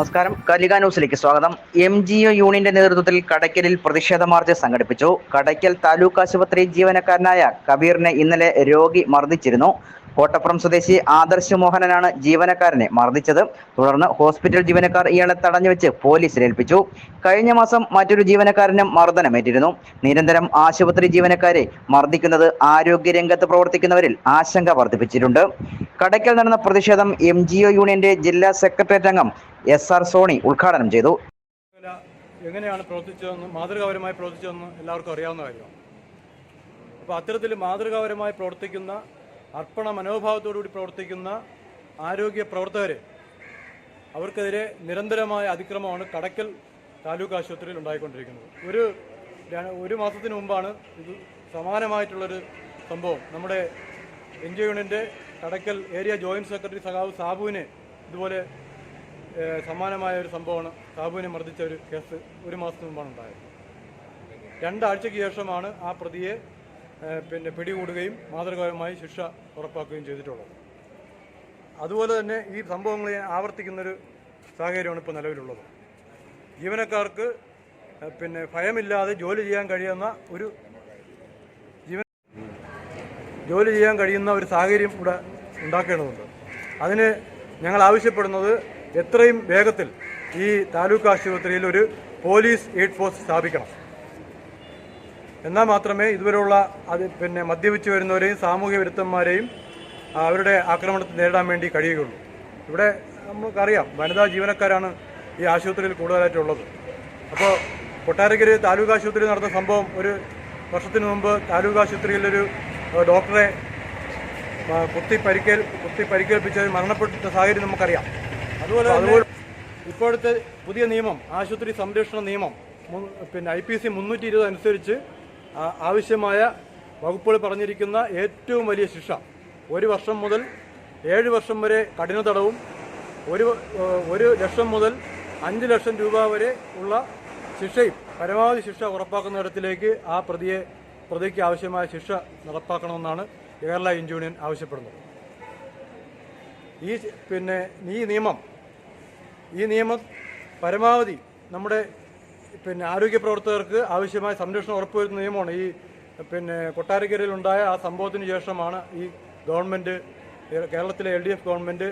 നമസ്കാരം. കലിക ന്യൂസിലേക്ക് സ്വാഗതം. എം ജി ഒ യൂണിയന്റെ നേതൃത്വത്തിൽ കടയ്ക്കലിൽ പ്രതിഷേധ മാർച്ച് സംഘടിപ്പിച്ചു. കടയ്ക്കൽ താലൂക്ക് ആശുപത്രി ജീവനക്കാരനായ കബീറിനെ ഇന്നലെ രോഗി മർദ്ദിച്ചിരുന്നു. കോട്ടപ്പുറം സ്വദേശി ആദർശ് മോഹനനാണ് ജീവനക്കാരനെ മർദ്ദിച്ചത്. തുടർന്ന് ഹോസ്പിറ്റൽ ജീവനക്കാർ ഇയാളെ തടഞ്ഞുവെച്ച് പോലീസിൽ ഏൽപ്പിച്ചു. കഴിഞ്ഞ മാസം മറ്റൊരു ജീവനക്കാരനും മർദ്ദനമേറ്റിരുന്നു. നിരന്തരം ആശുപത്രി ജീവനക്കാരെ മർദ്ദിക്കുന്നത് ആരോഗ്യരംഗത്ത് പ്രവർത്തിക്കുന്നവരിൽ ആശങ്ക വർദ്ധിപ്പിച്ചിട്ടുണ്ട്. കടയ്ക്കൽ നടന്ന പ്രതിഷേധം എം ജി ഒ യൂണിയന്റെ ജില്ലാ സെക്രട്ടേറിയറ്റ് അംഗം എസ് ആർ സോണി ഉദ്ഘാടനം ചെയ്തു. എങ്ങനെയാണ് പ്രവർത്തിച്ചതെന്ന് മാതൃകാപരമായി പ്രവർത്തിച്ചതെന്ന് എല്ലാവർക്കും അറിയാവുന്ന കാര്യമാണ്. അപ്പോൾ അത്തരത്തിൽ മാതൃകാപരമായി പ്രവർത്തിക്കുന്ന അർപ്പണ മനോഭാവത്തോടുകൂടി പ്രവർത്തിക്കുന്ന ആരോഗ്യ പ്രവർത്തകർ അവർക്കെതിരെ നിരന്തരമായ അതിക്രമമാണ് കടക്കൽ താലൂക്ക് ആശുപത്രിയിൽ ഉണ്ടായിക്കൊണ്ടിരിക്കുന്നത്. ഒരു ഒരു മാസത്തിന് മുമ്പാണ് ഇത് സമാനമായിട്ടുള്ളൊരു സംഭവം. നമ്മുടെ എൻ ജി യൂണിയന്റെ കടക്കൽ ഏരിയ ജോയിന്റ് സെക്രട്ടറി സഖാവ് സാബുവിനെ ഇതുപോലെ സമാനമായ ഒരു സംഭവമാണ് സാബുവിനെ മർദ്ദിച്ച ഒരു കേസ് ഒരു മാസത്തിന് മുമ്പാണ് ഉണ്ടായത്. രണ്ടാഴ്ചയ്ക്ക് ശേഷമാണ് ആ പ്രതിയെ പിന്നെ പിടികൂടുകയും മാതൃകാപരമായി ശിക്ഷ ഉറപ്പാക്കുകയും ചെയ്തിട്ടുള്ളത്. അതുപോലെ തന്നെ ഈ സംഭവങ്ങളെ ആവർത്തിക്കുന്നൊരു സാഹചര്യമാണ് ഇപ്പോൾ നിലവിലുള്ളത്. ജീവനക്കാർക്ക് പിന്നെ ഭയമില്ലാതെ ജോലി ചെയ്യാൻ കഴിയുന്ന ഒരു ജീവൻ ജോലി ചെയ്യാൻ കഴിയുന്ന ഒരു സാഹചര്യം ഇവിടെ ഉണ്ടാക്കേണ്ടതുണ്ട്. അതിന് ഞങ്ങൾ ആവശ്യപ്പെടുന്നത് എത്രയും വേഗത്തിൽ ഈ താലൂക്ക് ആശുപത്രിയിൽ ഒരു പോലീസ് എയ്ഡ് ഫോഴ്സ് സ്ഥാപിക്കണം. എന്നാൽ മാത്രമേ ഇതുവരെയുള്ള അത് പിന്നെ മദ്യപിച്ച് വരുന്നവരെയും സാമൂഹ്യ വിരുദ്ധന്മാരെയും അവരുടെ ആക്രമണത്തെ നേരിടാൻ വേണ്ടി കഴിയുകയുള്ളൂ. ഇവിടെ നമുക്കറിയാം വനിതാ ജീവനക്കാരാണ് ഈ ആശുപത്രിയിൽ കൂടുതലായിട്ടുള്ളത്. അപ്പോൾ കൊട്ടാരക്കര താലൂക്ക് ആശുപത്രിയിൽ നടന്ന സംഭവം ഒരു വർഷത്തിന് മുമ്പ് താലൂക്ക് ആശുപത്രിയിലൊരു ഡോക്ടറെ കുത്തി പരിക്കേൽ കുത്തി പരിക്കേൽപ്പിച്ച് മരണപ്പെട്ട സാഹചര്യം നമുക്കറിയാം. അതുപോലെ അതുപോലെ ഇപ്പോഴത്തെ പുതിയ നിയമം ആശുപത്രി സംരക്ഷണ നിയമം പിന്നെ ഐ പി സി മുന്നൂറ്റി ഇരുപത് അനുസരിച്ച് ആവശ്യമായ വകുപ്പുകൾ പറഞ്ഞിരിക്കുന്ന ഏറ്റവും വലിയ ശിക്ഷ. ഒരു വർഷം മുതൽ ഏഴ് വർഷം വരെ കഠിന തടവും ഒരു ഒരു ലക്ഷം മുതൽ അഞ്ച് ലക്ഷം രൂപ വരെ ഉള്ള ശിക്ഷയും പരമാവധി ശിക്ഷ ഉറപ്പാക്കുന്ന തരത്തിലേക്ക് ആ പ്രതിയെ പ്രതിക്ക് ആവശ്യമായ ശിക്ഷ നടപ്പാക്കണമെന്നാണ് കേരള യൂണിയൻ ആവശ്യപ്പെടുന്നത്. ഈ പിന്നെ ഈ നിയമം ഈ നിയമം പരമാവധി നമ്മുടെ പിന്നെ ആരോഗ്യ പ്രവർത്തകർക്ക് ആവശ്യമായ സംരക്ഷണം ഉറപ്പുവരുത്തുന്ന നിയമമാണ് ഈ പിന്നെ കൊട്ടാരക്കരയിലുണ്ടായ ആ സംഭവത്തിന് ശേഷമാണ് ഈ ഗവൺമെന്റ് കേരളത്തിലെ എൽ ഡി എഫ് ഗവൺമെന്റ്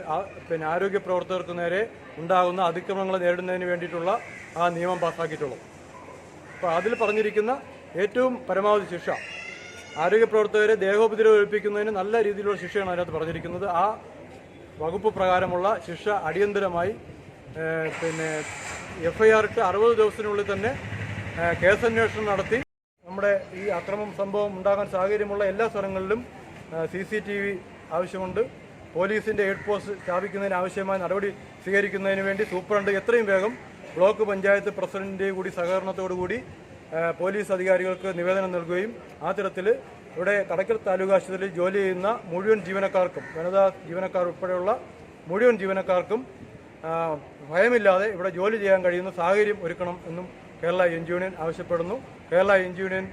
പിന്നെ ആരോഗ്യ പ്രവർത്തകർക്ക് നേരെ ഉണ്ടാകുന്ന അതിക്രമങ്ങൾ നേരിടുന്നതിന് വേണ്ടിയിട്ടുള്ള ആ നിയമം പാസ്സാക്കിയിട്ടുള്ളത് അപ്പോൾ അതിൽ പറഞ്ഞിരിക്കുന്ന ഏറ്റവും പരമാവധി ശിക്ഷ ആരോഗ്യ പ്രവർത്തകരെ ദേഹോപദ്രവം ഏൽപ്പിക്കുന്നതിന് നല്ല രീതിയിലുള്ള ശിക്ഷയാണ് അതിനകത്ത് പറഞ്ഞിരിക്കുന്നത്. ആ വകുപ്പ് പ്രകാരമുള്ള ശിക്ഷ അടിയന്തരമായി പിന്നെ എഫ് ഐ ആർക്ക് അറുപത് ദിവസത്തിനുള്ളിൽ തന്നെ കേസന്വേഷണം നടത്തി. നമ്മുടെ ഈ അക്രമം സംഭവം ഉണ്ടാകാൻ സാഹചര്യമുള്ള എല്ലാ സ്ഥലങ്ങളിലും സി സി ടി വി ആവശ്യമുണ്ട്. പോലീസിന്റെ ഹെഡ് പോസ്റ്റ് സ്ഥാപിക്കുന്നതിന് ആവശ്യമായ നടപടി സ്വീകരിക്കുന്നതിന് വേണ്ടി സൂപ്രണ്ട് എത്രയും വേഗം ബ്ലോക്ക് പഞ്ചായത്ത് പ്രസിഡന്റിന്റെ കൂടി സഹകരണത്തോടുകൂടി പോലീസ് അധികാരികൾക്ക് നിവേദനം നൽകുകയും ആ തരത്തിൽ ഇവിടെ കടക്കൽ താലൂക്ക് ആശുപത്രിയിൽ ജോലി ചെയ്യുന്ന മുഴുവൻ ജീവനക്കാർക്കും വനിതാ ജീവനക്കാർ ഉൾപ്പെടെയുള്ള മുഴുവൻ ജീവനക്കാർക്കും ഭയമില്ലാതെ ഇവിടെ ജോലി ചെയ്യാൻ കഴിയുന്ന സാഹചര്യം ഒരുക്കണം എന്നും കേരള എൻ യൂണിയൻ ആവശ്യപ്പെടുന്നു. കേരള എൻ യൂണിയൻ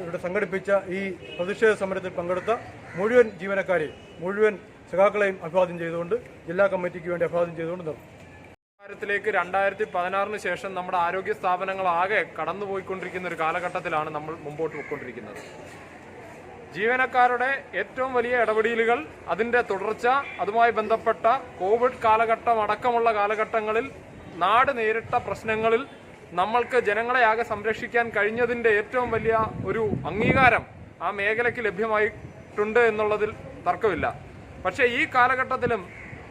ഇവിടെ സംഘടിപ്പിച്ച ഈ പ്രതിഷേധ സമരത്തിൽ പങ്കെടുത്ത മുഴുവൻ ജീവനക്കാരെയും മുഴുവൻ സഖാക്കളെയും അഭിവാദ്യം ചെയ്തുകൊണ്ട് ജില്ലാ കമ്മിറ്റിക്ക് വേണ്ടി അഭിവാദ്യം ചെയ്തുകൊണ്ട് നിർത്തും ത്തിലേക്ക് രണ്ടായിരത്തി പതിനാറിന് ശേഷം നമ്മുടെ ആരോഗ്യ സ്ഥാപനങ്ങളാകെ കടന്നുപോയിക്കൊണ്ടിരിക്കുന്ന ഒരു കാലഘട്ടത്തിലാണ് നമ്മൾ മുമ്പോട്ട് പോയിക്കൊണ്ടിരിക്കുന്നത്. ജീവനക്കാരുടെ ഏറ്റവും വലിയ ഇടപെടലുകൾ അതിന്റെ തുടർച്ച അതുമായി ബന്ധപ്പെട്ട കോവിഡ് കാലഘട്ടം അടക്കമുള്ള കാലഘട്ടങ്ങളിൽ നാട് നേരിട്ട പ്രശ്നങ്ങളിൽ നമ്മൾക്ക് ജനങ്ങളെ ആകെ സംരക്ഷിക്കാൻ കഴിഞ്ഞതിന്റെ ഏറ്റവും വലിയ ഒരു അംഗീകാരം ആ മേഖലയ്ക്ക് ലഭ്യമായിട്ടുണ്ട് എന്നുള്ളതിൽ തർക്കമില്ല. പക്ഷേ ഈ കാലഘട്ടത്തിലും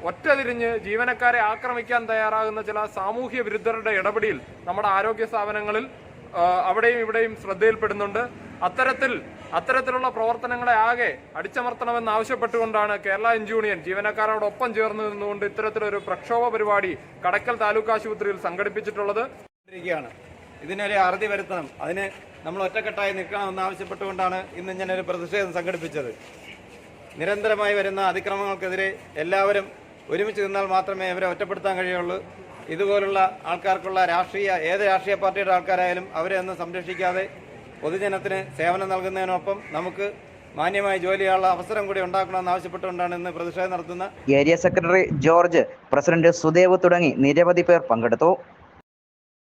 ഒറ്റതിരിഞ്ഞ് ജീവനക്കാരെ ആക്രമിക്കാൻ തയ്യാറാകുന്ന ചില സാമൂഹ്യ വിരുദ്ധരുടെ ഇടപെടിയിൽ നമ്മുടെ ആരോഗ്യ സ്ഥാപനങ്ങളിൽ അവിടെയും ഇവിടെയും ശ്രദ്ധയിൽപ്പെടുന്നുണ്ട്. അത്തരത്തിൽ അത്തരത്തിലുള്ള പ്രവർത്തനങ്ങളെ ആകെ അടിച്ചമർത്തണമെന്ന് ആവശ്യപ്പെട്ടുകൊണ്ടാണ് കേരള എൻജ് യൂണിയൻ ജീവനക്കാരോടൊപ്പം ചേർന്ന് നിന്നുകൊണ്ട് ഇത്തരത്തിലൊരു പ്രക്ഷോഭ പരിപാടി കടക്കൽ താലൂക്ക് ആശുപത്രിയിൽ സംഘടിപ്പിച്ചിട്ടുള്ളത്. ഇതിനൊരു അറുതി വരുത്തണം. അതിന് നമ്മൾ ഒറ്റക്കെട്ടായി നിൽക്കണമെന്ന് ആവശ്യപ്പെട്ടുകൊണ്ടാണ് ഇന്ന് ഒരു പ്രതിഷേധം സംഘടിപ്പിച്ചത്. നിരന്തരമായി വരുന്ന അതിക്രമങ്ങൾക്കെതിരെ എല്ലാവരും ഒരുമിച്ച് നിന്നാൽ മാത്രമേ ഇവരെ ഒറ്റപ്പെടുത്താൻ കഴിയുള്ളൂ. ഇതുപോലുള്ള ആൾക്കാർക്കുള്ള രാഷ്ട്രീയ ഏത് രാഷ്ട്രീയ പാർട്ടിയുടെ ആൾക്കാരായാലും അവരെ ഒന്നും സംരക്ഷിക്കാതെ പൊതുജനത്തിന് സേവനം നൽകുന്നതിനൊപ്പം നമുക്ക് മാന്യമായ ജോലി ചെയ്യാനുള്ള അവസരം കൂടി ഉണ്ടാക്കണമെന്ന് ആവശ്യപ്പെട്ടുകൊണ്ടാണ് ഇന്ന് പ്രതിഷേധം നടത്തുന്നത് area secretary George president Sudev തുടങ്ങി നിരവധി പേർ പങ്കെടുത്തു.